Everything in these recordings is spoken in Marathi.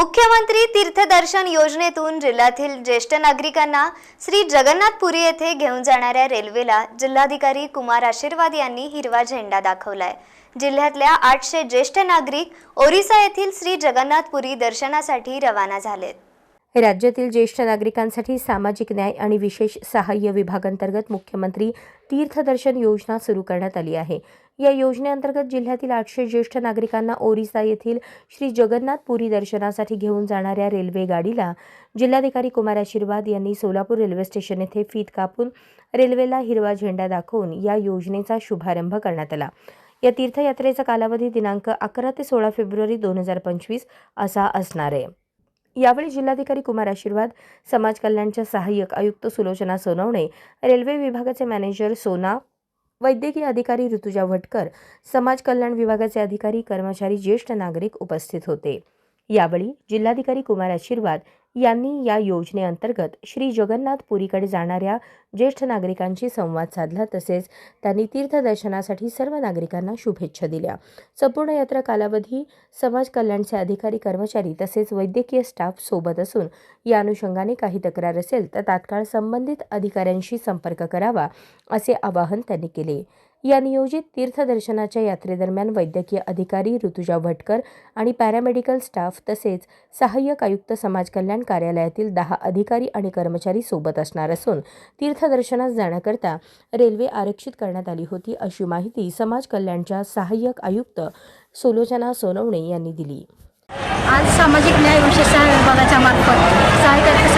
मुख्यमंत्री तीर्थदर्शन योजनेतून जिल्ह्यातील ज्येष्ठ नागरिकांना श्री जगन्नाथपुरी येथे घेऊन जाणाऱ्या रेल्वेला जिल्हाधिकारी कुमार आशीर्वाद यांनी हिरवा झेंडा दाखवलाय. जिल्ह्यातल्या आठशे ज्येष्ठ नागरिक ओरिसा येथील श्री जगन्नाथपुरी दर्शनासाठी रवाना झालेत. राज्यातील ज्येष्ठ नागरिकांसाठी सामाजिक न्याय आणि विशेष सहाय्य विभागांतर्गत मुख्यमंत्री तीर्थदर्शन योजना सुरू करण्यात आली आहे. या योजनेअंतर्गत जिल्ह्यातील आठशे ज्येष्ठ नागरिकांना ओरिसा येथील श्री जगन्नाथ पुरी दर्शनासाठी घेऊन जाणाऱ्या रेल्वे गाडीला जिल्हाधिकारी कुमार आशीर्वाद यांनी सोलापूर रेल्वे स्टेशन येथे फीत कापून रेल्वेला हिरवा झेंडा दाखवून या योजनेचा शुभारंभ करण्यात आला. या तीर्थयात्रेचा कालावधी दिनांक अकरा ते सोळा फेब्रुवारी दोन हजार पंचवीस असा असणार आहे. यावेळी जिल्हाधिकारी कुमार आशीर्वाद समाज कल्याणच्या सहाय्यक आयुक्त सुलोचना सोनवणे रेल्वे विभागाचे मॅनेजर सोना वैद्यकीय अधिकारी ऋतुजा भटकर समाज कल्याण विभागाचे अधिकारी कर्मचारी ज्येष्ठ नागरिक उपस्थित होते. यावेळी जिल्हाधिकारी कुमार आशीर्वाद यांनी या योजनेअंतर्गत श्री जगन्नाथ पुरीकडे जाणाऱ्या ज्येष्ठ नागरिकांशी संवाद साधला. तसेच त्यांनी तीर्थदर्शनासाठी सर्व नागरिकांना शुभेच्छा दिल्या. संपूर्ण यात्रा कालावधी समाज कल्याणचे अधिकारी कर्मचारी तसेच वैद्यकीय स्टाफ सोबत असून या अनुषंगाने काही तक्रार असेल तर तात्काळ संबंधित अधिकाऱ्यांशी संपर्क करावा असे आवाहन त्यांनी केले. या नियोजित तीर्थदर्शनाच्या यात्रेदरम्यान वैद्यकीय अधिकारी ऋतुजा भटकर आणि पॅरामेडिकल स्टाफ तसेच सहाय्यक आयुक्त समाज कल्याण कार्यालयातील दहा अधिकारी आणि कर्मचारी सोबत असणार असून तीर्थदर्शनास जाण्याकरता रेल्वे आरक्षित करण्यात आली होती अशी माहिती समाज कल्याणच्या सहाय्यक आयुक्त सुलोचना सोनवणे यांनी दिली. आज सामाजिक न्याय विशेष विभागाच्या मार्फत सहाय्यक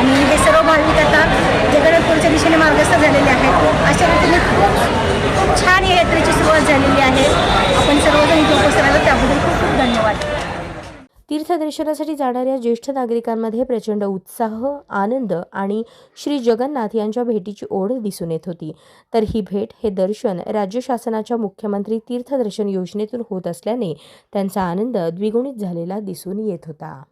आणि हे सर्व भाविक आता जगन्नाथपूरच्या दिशेने मार्गस्थ झालेले आहेत. अशा रीतीने खूप खूप छान या यात्रेची सुरुवात झालेली आहे. आपण सर्वजण इथे उपस्थित राहिलो त्याबद्दल खूप खूप धन्यवाद. तीर्थदर्शनासाठी जाणाऱ्या ज्येष्ठ नागरिकांमध्ये प्रचंड उत्साह आनंद आणि श्री जगन्नाथ यांच्या भेटीची ओढ दिसून येत होती. तर ही भेट हे दर्शन राज्य शासनाच्या मुख्यमंत्री तीर्थदर्शन योजनेतून होत असल्याने त्यांचा आनंद द्विगुणित झालेला दिसून येत होता.